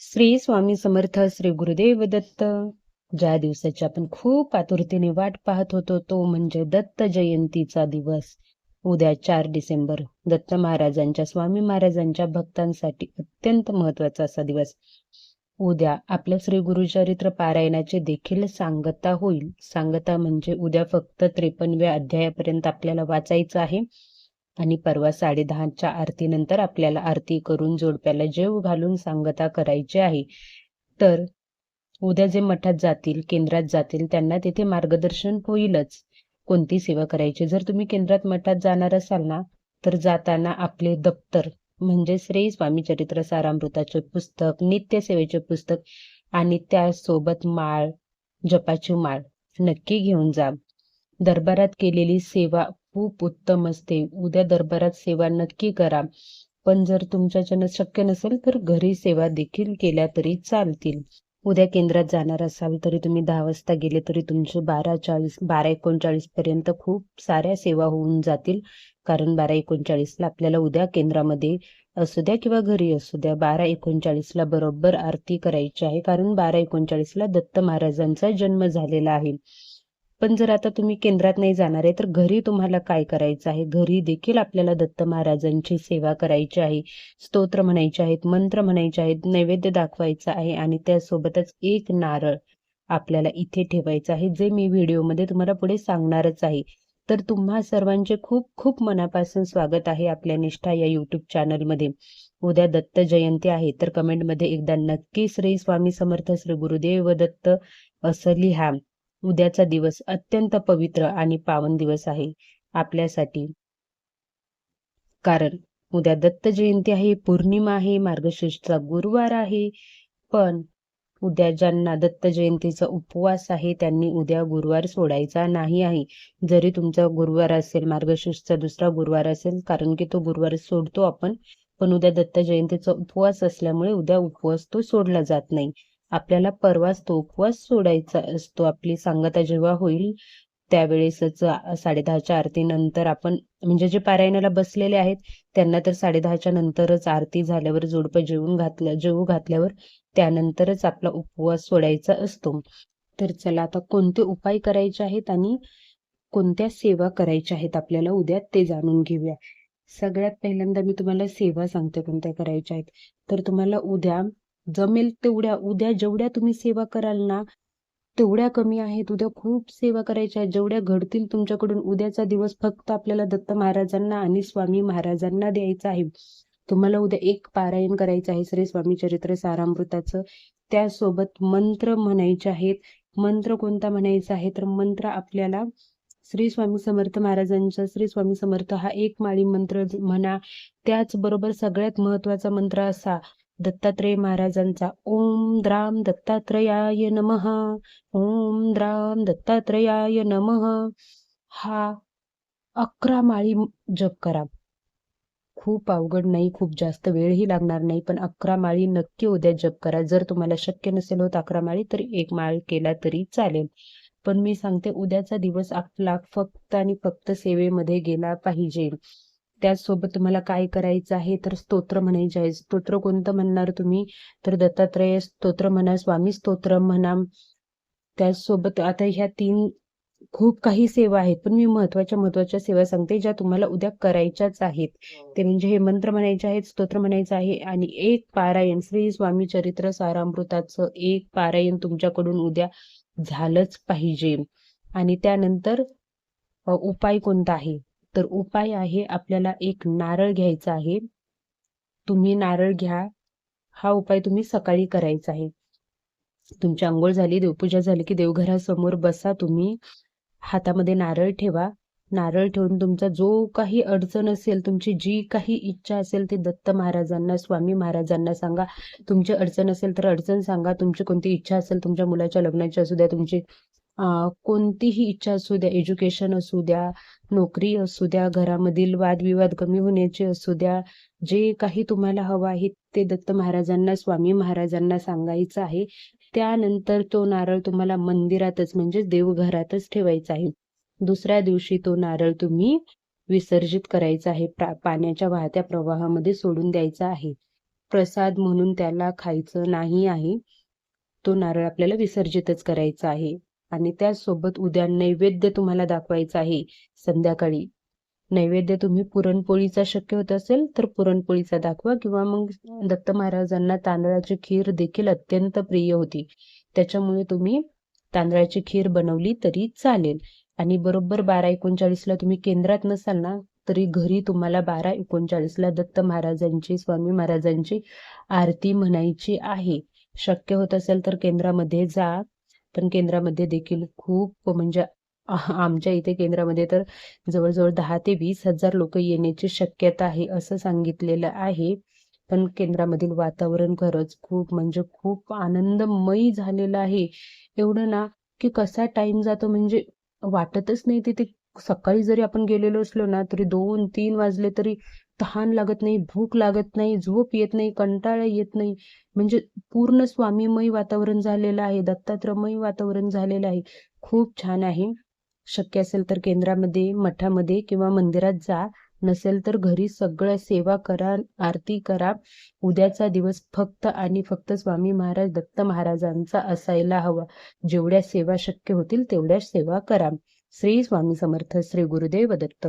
श्री स्वामी समर्थ श्री गुरुदेव दत्त. ज्या दिवसाची आपण खूप आतुरतेने वाट पाहत होतो तो म्हणजे दत्त जयंतीचा दिवस. उद्या चार डिसेंबर दत्त महाराजांच्या स्वामी महाराजांच्या भक्तांसाठी अत्यंत महत्त्वाचा असा दिवस. उद्या आपल्या श्री गुरुचरित्र पारायणाचे देखील सांगता होईल. सांगता म्हणजे उद्या फक्त त्रेपन्नव्या अध्यायापर्यंत आपल्याला वाचायचं आहे. आणि परवा साडेदहाच्या आरतीनंतर आपल्याला आरती करून जोडप्याला जेव घालून सांगता करायची आहे. तर उद्या जे मठात जातील केंद्रात जातील त्यांना तिथे मार्गदर्शन होईलच. कोणती सेवा करायची? जर तुम्ही केंद्रात मठात जाणार असाल ना तर जाताना आपले दप्तर म्हणजे श्री स्वामी चरित्र सारामृताचे पुस्तक नित्यसेवेचे पुस्तक आणि त्यासोबत माळ जपाची माळ नक्की घेऊन जा. दरबारात केलेली सेवा खूप उत्तम असते. उद्या दरबारात सेवा नक्की करा. पण जर तुमच्याच्यानं शक्य नसेल तर घरी सेवा देखील केल्या तरी चालतील. उद्या केंद्रात जाणार असाल तरी तुम्ही दहा वाजता गेले तरी तुमचे बारा चाळीस बारा एकोणचाळीस पर्यंत खूप साऱ्या सेवा होऊन जातील. कारण बारा एकोणचाळीसला आपल्याला उद्या केंद्रामध्ये असू द्या किंवा घरी असू द्या बारा एकोणचाळीसला बरोबर आरती करायची आहे. कारण बारा एकोणचाळीसला दत्त महाराजांचा जन्म झालेला आहे. पण जर आता तुम्ही केंद्रात नाही जाणार आहे तर घरी तुम्हाला काय करायचं आहे? घरी देखील आपल्याला दत्त महाराजांची सेवा करायची आहे स्तोत्र म्हणायचे आहेत मंत्र म्हणायचे आहेत नैवेद्य दाखवायचा आहे आणि त्यासोबतच एक नारळ आपल्याला इथे ठेवायचं आहे जे मी व्हिडिओमध्ये तुम्हाला पुढे सांगणारच आहे. तर तुम्हा सर्वांचे खूप खूप मनापासून स्वागत आहे आपल्या निष्ठा या युट्यूब चॅनलमध्ये उद्या दत्त जयंती आहे तर कमेंटमध्ये एकदा नक्की श्री स्वामी समर्थ श्री गुरुदेव दत्त असं लिहा उद्याचा दिवस अत्यंत पवित्र आणि पावन दिवस आहे. आपल्यासाठी. कारण उद्या दत्त जयंती आहे पौर्णिमा आहे मार्गशीर्षचा गुरुवार आहे. पण उद्या ज्यांना दत्त जयंतीचा उपवास आहे त्यांनी उद्या गुरुवार सोडायचा नाही आहे. जरी तुमचा गुरुवार असेल मार्गशीर्षचा दुसरा गुरुवार असेल कारण की तो गुरुवार सोडतो आपण पण उद्या दत्त जयंतीचा उपवास असल्यामुळे उद्या उपवास तो सोडला जात नाही. आपल्याला परवाच तो उपवास सोडायचा असतो. आपली सांगता जेव्हा होईल त्यावेळेसच साडेदहाच्या आरतीनंतर आपण म्हणजे जे पारायणाला बसलेले आहेत त्यांना तर साडेदहाच्या नंतरच आरती झाल्यावर जोडपं जेवून घातल्या जेवू घातल्यावर त्यानंतरच आपला उपवास सोडायचा असतो. तर चला आता कोणते उपाय करायचे आहेत आणि कोणत्या सेवा करायच्या आहेत आपल्याला उद्या ते जाणून घेऊया. सगळ्यात पहिल्यांदा मी तुम्हाला सेवा सांगते कोणत्या करायच्या आहेत. तर तुम्हाला उद्या जमेल तेवढ्या उद्या जेवढ्या तुम्ही सेवा कराल ना तेवढ्या कमी आहेत. उद्या खूप सेवा करायच्या आहेत. जेवढ्या घडतील तुमच्याकडून उद्याचा दिवस फक्त आपल्याला दत्त महाराजांना आणि स्वामी महाराजांना द्यायचा आहे. तुम्हाला उद्या एक पारायण करायचं आहे श्री स्वामी चरित्र सारामृताचं. त्यासोबत मंत्र म्हणायचे आहेत. मंत्र कोणता म्हणायचा आहे? तर मंत्र आपल्याला श्री स्वामी समर्थ महाराजांचा श्री स्वामी समर्थ हा एक माळी मंत्र म्हणा. त्याचबरोबर सगळ्यात महत्त्वाचा मंत्र असा दत्तात्रेय महाराजांचा. ओम द्राम दत्तात्रयाय नमः. ओम द्राम दत्तात्रयाय नमः. हा अकरा माळी जप करा. खूप अवघड नाही खूप जास्त वेळही लागणार नाही पण अकरा माळी नक्की उद्या जप करा. जर तुम्हाला शक्य नसेल होत अकरा माळी तर एक माळ केला तरी चालेल. पण मी सांगते उद्याचा दिवस आपला फक्त आणि फक्त सेवेमध्ये गेला पाहिजे. त्याचसोबत तुम्हाला काय करायचं आहे? तर स्तोत्र म्हणायचे आहे स्तोत्र. कोणतं म्हणणार तुम्ही? तर दत्तात्रय स्तोत्र म्हणा स्वामी स्तोत्र म्हणा. त्याचसोबत आता ह्या तीन खूप काही सेवा आहेत पण मी महत्त्वाच्या महत्त्वाच्या सेवा सांगते ज्या तुम्हाला उद्या करायच्याच आहेत. ते म्हणजे हे मंत्र म्हणायचे आहेत स्तोत्र म्हणायचं आहे आणि एक पारायण श्री स्वामी चरित्र सारामृताचं एक पारायण तुमच्याकडून उद्या झालंच पाहिजे. आणि त्यानंतर उपाय कोणता आहे? तर उपाय आहे आपल्याला एक नारळ घ्यायचा आहे. तुम्ही नारळ घ्या. हा उपाय तुम्ही सकाळी करायचा आहे. तुमची आंघोळ झाली देवपूजा झाली की देवघरासमोर बसा तुम्ही. हातामध्ये नारळ ठेवा. नारळ ठेवून तुमचा जो काही अडचण असेल तुमची जी काही इच्छा असेल ती दत्त महाराजांना स्वामी महाराजांना सांगा. तुमची अडचण असेल तर अडचण सांगा. तुमची कोणती इच्छा असेल तुमच्या मुलाच्या लग्नाची असू द्या तुमची कोणतीही इच्छा असू द्या एज्युकेशन असू द्या नोकरी असू द्या घरामधील वादविवाद कमी होण्याचे असू द्या जे काही तुम्हाला हवं आहे ते दत्त महाराजांना स्वामी महाराजांना सांगायचं आहे. त्यानंतर तो नारळ तुम्हाला मंदिरातच म्हणजे देवघरातच ठेवायचा आहे. दुसऱ्या दिवशी तो नारळ तुम्ही विसर्जित करायचा आहे पाण्याच्या वाहत्या प्रवाहामध्ये सोडून द्यायचा आहे. प्रसाद म्हणून त्याला खायचं नाही आहे. तो नारळ आपल्याला विसर्जितच करायचा आहे. आणि त्याचसोबत उद्या नैवेद्य तुम्हाला दाखवायचा आहे संध्याकाळी. नैवेद्य तुम्ही पुरणपोळीचा शक्य होत असेल तर पुरणपोळीचा दाखवा किंवा मग दत्त महाराजांना तांदळाची खीर देखील अत्यंत प्रिय होती. त्याच्यामुळे तुम्ही तांदळाची खीर बनवली तरी चालेल. आणि बरोबर बारा एकोणचाळीसला तुम्ही केंद्रात नसाल ना तरी घरी तुम्हाला बारा एकोणचाळीसला दत्त महाराजांची स्वामी महाराजांची आरती म्हणायची आहे. शक्य होत असेल तर केंद्रामध्ये जा. पण केंद्रामध्ये देखील खूप म्हणजे आमच्या इथे केंद्रामध्ये तर जवळजवळ दहा ते वीस हजार लोक येण्याची शक्यता आहे असं सांगितलेलं आहे. पण केंद्रामधील वातावरण खरंच खूप म्हणजे खूप आनंदमयी झालेलं आहे. एवढं ना की कसा टाइम जातो म्हणजे वाटतच नाही तिथे. सकाळी जरी आपण गेलेलो असलो ना तरी दोन तीन वाजले तरी तहान लागत नाही भूक लागत नाही झोप येत नाही कंटाळा येत नाही. म्हणजे पूर्ण स्वामीमय वातावरण झालेलं आहे दत्तात्रमय वातावरण झालेलं आहे. खूप छान आहे. शक्य असेल तर केंद्रामध्ये मठामध्ये किंवा मंदिरात जा. नसेल तर घरी सगळं सेवा करा आरती करा. उद्याचा दिवस फक्त आणि फक्त स्वामी महाराज दत्त महाराजांचा असायला हवा. जेवढ्या सेवा शक्य होतील तेवढ्या सेवा करा. श्री स्वामी समर्थ श्री गुरुदेव दत्त.